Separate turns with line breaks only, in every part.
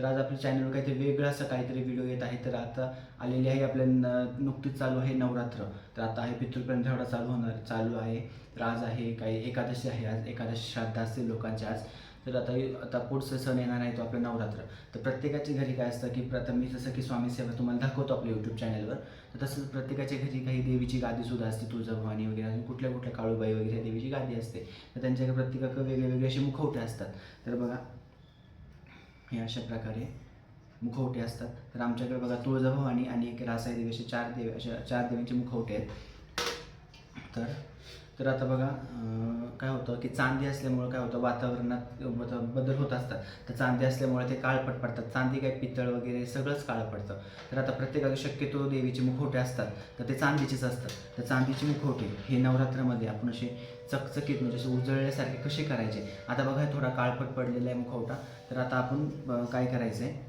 तर आज आपल्या चॅनलवर काहीतरी वेगळा असं काहीतरी व्हिडिओ येत आहे. तर आता आलेली आहे आपल्या न- नुकतीच चालू आहे नवरात्र. तर आता आहे पितृपर्यंत एवढा चालू होणार चालू आहे. तर आज आहे काही एकादशी आहे. आज एकादशी श्राद्ध असतील लोकांच्या आज. तर आता आता पुढचं सण येणार आहे तो आपलं नवरात्र. तर प्रत्येकाच्या घरी काय असतं की प्रथम मी जसं की स्वामी सेवा तुम्हाला दाखवतो आपल्या यूट्यूब चॅनलवर तर तसंच प्रत्येकाच्या घरी काही देवीची गादीसुद्धा असते. तुळजाभवानी वगैरे अजून कुठल्या कुठल्या काळूबाई वगैरे देवीची गादी असते. तर त्यांच्याकडे प्रत्येकाकडे वेगळे वेगळे असे मुखवटे असतात. तर बघा हे अशा प्रकारे मुखवटे असतात. तर आमच्याकडे बघा तुळजाभवानी आणि एक रासाई देवी असे चार देवी अशा चार देवींचे मुखवटे आहेत. तर तर आता बघा काय होतं की चांदी असल्यामुळं काय होतं वातावरणात बदल होत असतात. तर चांदी असल्यामुळे ते काळपट पडतात. चांदी काय पितळ वगैरे सगळंच काळं पडतं. तर आता प्रत्येकाला शक्यतो देवीचे मुखवटे असतात तर ते चांदीचेच असतात. तर चांदीचे मुखवटे हे नवरात्रामध्ये आपण असे चकचकीत म्हणजे असे उजळल्यासारखे कसे करायचे? आता बघा हे थोडा काळपट पडलेला आहे मुखवटा. तर आता आपण काय करायचं आहे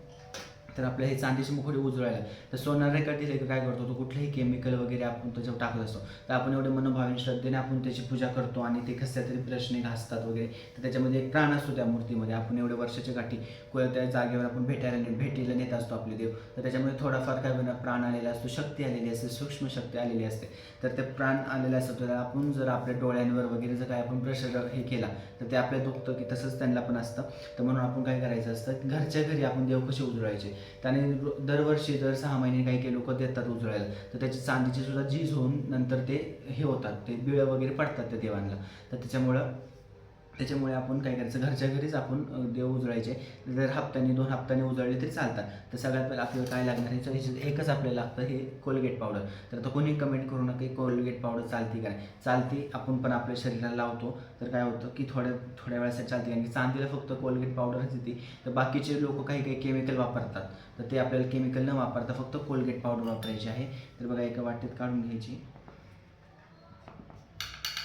तर आपल्या हे चांदीचे मुखवटे उजळायला तर सोनार रेकॉर्ड दिले की काय करतो तो कुठलेही केमिकल वगैरे आपण त्याच्यावर टाकत असतो. तर आपण एवढे मनोभावी श्रद्धेने आपण त्याची पूजा करतो आणि ते कसल्या तरी प्रश्न घासतात वगैरे. तर त्याच्यामध्ये एक प्राण असतो त्या मूर्तीमध्ये. आपण एवढ्या वर्षाच्या गाठी कोणत्या त्या जागेवर आपण भेटायला भेटीला नेत असतो आपले देव. तर त्याच्यामध्ये थोडाफार काय होणार प्राण आलेला असतो शक्ती आलेली असते सूक्ष्म शक्ती आलेली असते. तर ते प्राण आलेलं असतं तर आपण जर आपल्या डोळ्यांवर वगैरे जर काय आपण प्रेशर हे केला तर ते आपल्या दुखतं की तसंच त्यांना पण असतं. तर म्हणून आपण काय करायचं असतं घरच्या घरी आपण देव कसे उजळायचे? त्याने दरवर्षी दर सहा महिने काही काही लोक देतात उजळायला. तर त्याची चांदीची सुद्धा झीज होऊन नंतर ते हे होतात ते बिळं वगैरे पडतात त्या देवांना. तर त्याच्यामुळं त्याच्यामुळे आपण काय करायचं घरच्या घरीच आपण देव उजळायचे. जर हप्त्याने दोन हप्त्याने उजळले तरी चालतात. तर सगळ्यात पहिलं आपल्याला काय लागणार आहे? एकच आपल्याला लागतं हे कोलगेट पावडर तर आता कोणी कमेंट करू नका की कोलगेट पावडर चालती काय चालती आपण पण आपल्या शरीराला लावतो. तर काय होतं की थोड्या थोड्या वेळासाठी चालते कारण की चांदीला फक्त कोलगेट पावडरच येते. तर बाकीचे लोक काही काही केमिकल वापरतात. तर ते आपल्याला केमिकल न वापरता फक्त कोलगेट पावडर वापरायची आहे. तर बघा एका वाटेत काढून घ्यायची.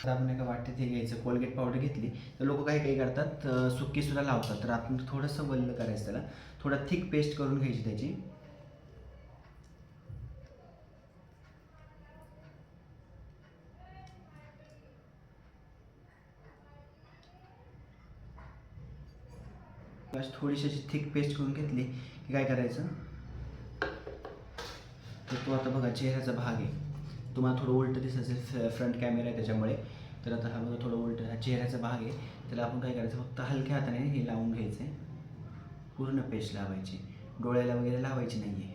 खराब आपण का वाटते ते घ्यायचं कोलगेट पावडर घेतली तर लोक काही काही करतात सुक्कीसुद्धा सुद्धा लावतात. तर आपण थोडंसं वल्ल करायचं त्याला. थोडं थिक पेस्ट करून घ्यायची त्याची. बस थोडीशी अशी थिक पेस्ट करून घेतली की काय करायचं? तर तो आता बघा चेहऱ्याचा भाग आहे. तुम्हाला थोडं उलटं दिसायचं फ्रंट कॅमेरा आहे त्याच्यामुळे. तर आता हा बघा थोडं उलटं हा चेहऱ्याचा भाग आहे. त्याला आपण काय करायचं फक्त हलक्या हाताने हे लावून घ्यायचं आहे. पूर्ण पेस्ट लावायची. डोळ्याला वगैरे लावायची नाही आहे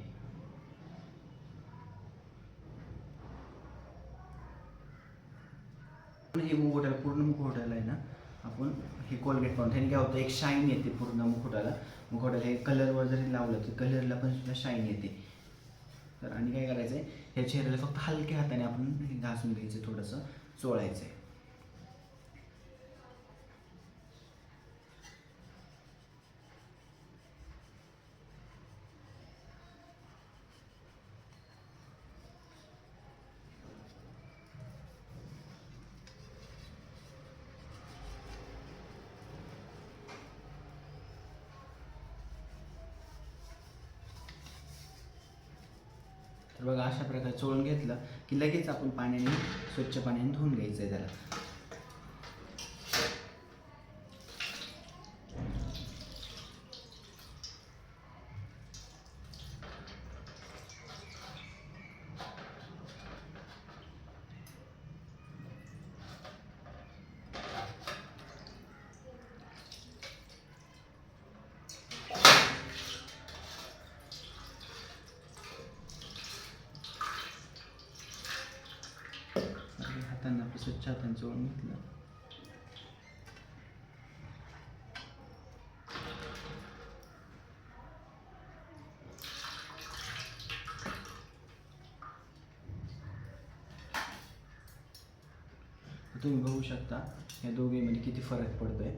हे मुखवट्याला पूर्ण मुखवट्याला आहे ना आपण हे कोलगेट पाहून. त्याने काय होतं एक शाईन येते पूर्ण मुखवट्याला मुखवट्याला हे कलरवर जरी लावलं तर कलरला पण सुद्धा शाईन येते. तर आणि काय करायचं आहे ह्या चेहऱ्याला फक्त हलक्या हाताने आपण हे घासून घ्यायचं थोडंसं चोळायचं आहे तर बघा अशा प्रकारे चोळून घेतलं की लगेच आपण पाण्याने स्वच्छ पाण्याने धुवून घ्यायचं आहे त्याला आणि हातांना आपलं घेतलं तुम्ही बघू शकता या दोघीमध्ये किती फरक पडतोय.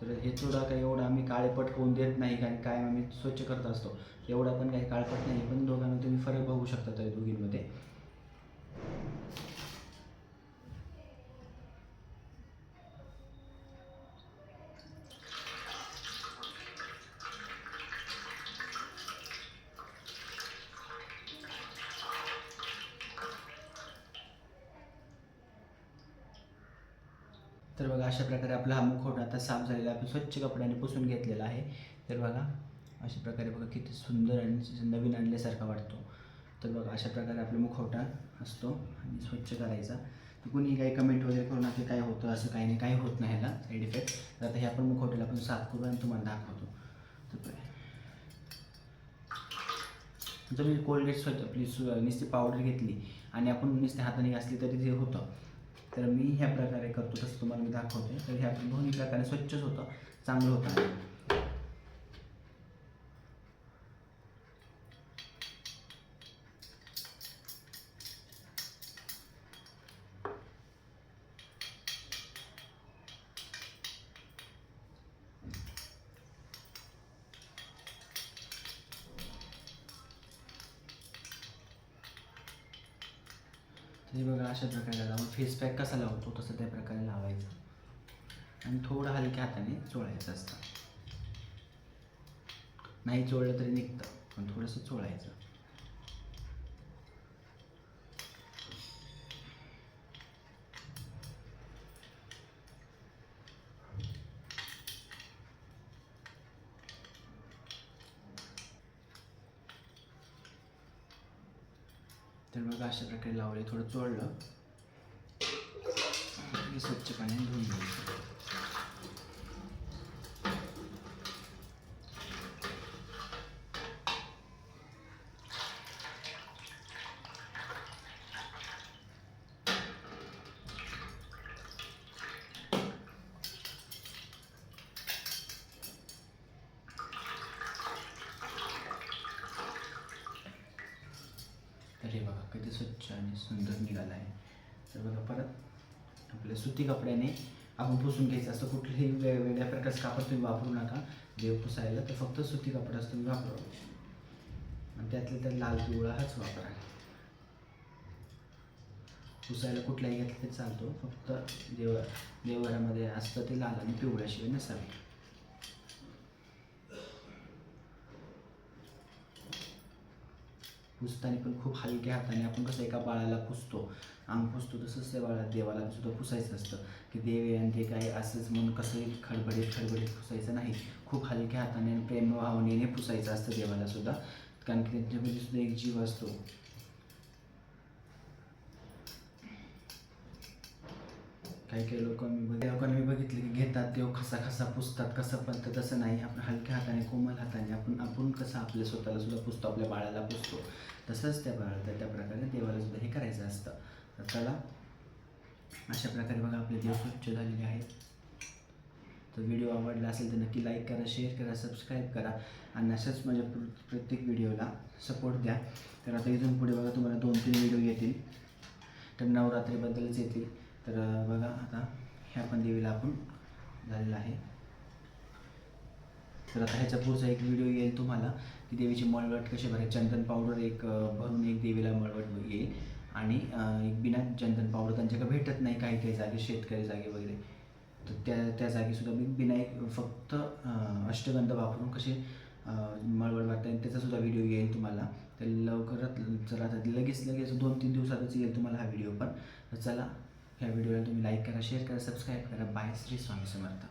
तर हे थोडा काही एवढा आम्ही काळेपट होऊन देत नाही कारण काय आम्ही स्वच्छ करत असतो. एवढा पण काही काळपट नाही पण दोघांना तुम्ही फरक बघू शकता त्या दोघींमध्ये. तर बघा अशा प्रकारे आपला हा मुखवटा आता साफ झालेला आहे आपण स्वच्छ कपड्याने पुसून घेतलेला आहे. तर बघा अशा प्रकारे बघा किती सुंदर आणि नवीन आणल्यासारखा वाटतो. तर बघा अशा प्रकारे आपला मुखवटा असतो आणि स्वच्छ करायचा. तर कुणी काही कमेंट वगैरे करून नका काय होतं असं काही नाही काही होत नाही ह्याला साईड इफेक्ट तर आता हे आपण मुखवट्याला आपण साफ करू आणि तुम्हाला दाखवतो. तर जर मी कोलगेट स्वच्छ आपली सु नुसती पावडर घेतली आणि आपण नुसते हाताने घासली तरी ते होतं. तर मी ह्या प्रकारे करतो तसं तुम्हाला मी दाखवते तर ह्या दोन्ही प्रकारे स्वच्छच होतं चांगलं होतं. हे बघा अशा प्रकारे लावून फेस पॅक कसा लावतो? तसं त्या प्रकारे लावायचं. आणि थोडं हलक्या हाताने चोळायचं असतं. नाही चोळलं तरी निघतं पण थोडंसं चोळायचं. तर बघा अशा प्रकारे लावले थोडं चोळलं. की स्वच्छ पाण्याने धुवून घ्यायचं तर हे बघा किती स्वच्छ आणि सुंदर निघाला आहे. तर बघा परत आपल्या सुती कपड्याने आपण पुसून घ्यायचं असतं कुठल्याही वेगवेगळ्या प्रकारचं कापड तुम्ही वापरू नका. देव पुसायला तर फक्त सुती कपडाच तुम्ही वापरा आणि त्यातल्या त्यात लाल पिवळा हाच वापरा पुसायला कुठलाही घेतलं तरी चालतो. फक्त देव देवघरामध्ये असतं ते लाल आणि पिवळ्याशिवाय नसावे. पुसताना पण खूप हलक्या हाताने आपण कसं एका बाळाला पुसतो. अंग पुसतो तसंच त्या बाळा देवाला सुद्धा पुसायचं असतं. की देव आणि ते काय असंच म्हणून कसंही खडबडीत खडबडीत पुसायचं नाही. खूप हलक्या हाताने आणि प्रेम भावनेने पुसायचं असतं देवाला सुद्धा. कारण की त्यांच्यामध्ये सुद्धा एक जीव असतो. काही काही लोक मी बघ लोकांना मी बघितले की घेतात तेव्हा खसा खसा पुसतात कसं पण तर तसं नाही. आपण हलक्या हाताने कोमल हाताने आपण आपण कसं आपल्या स्वतःला सुद्धा पुसतो आपल्या बाळाला पुसतो. तसंच त्या बाळाला त्या प्रकारे देवाला सुद्धा हे करायचं असतं. तर चला अशा प्रकारे बघा आपले देव स्वच्छ झालेले आहेत. तर व्हिडिओ आवडला असेल तर नक्की लाईक करा शेअर करा सबस्क्राईब करा आणि अशाच माझ्या प्र- प्रत्येक व्हिडिओला सपोर्ट द्या. तर आता इथून पुढे बघा तुम्हाला दोन तीन व्हिडिओ येतील. तर नवरात्रीबद्दलच येतील. तर बघा आता ह्या पण देवीला आपण झालेला आहे. तर आता ह्याचा पुढचा एक व्हिडिओ येईल तुम्हाला की देवीची मळवट कशी भरायची. चंदन पावडर एक भरून एक देवीला मळवट येईल. आणि एक बिना चंदन पावडर त्यांच्याकडे भेटत नाही काही काही जागे शेतकरी जागे वगैरे. तर त्या त्या जागीसुद्धा मी बिना एक फक्त अष्टगंध वापरून कसे मळवळ मळवट वाटतं आणि त्याचासुद्धा व्हिडिओ येईल तुम्हाला. तर लवकरात जर आता लगेच लगेच दोन तीन दिवसातच येईल तुम्हाला हा व्हिडिओ पण. तर चला ह्या व्हिडिओला तुम्ही लाईक करा शेअर करा सबस्क्राईब करा. बाय श्री स्वामी समर्थ.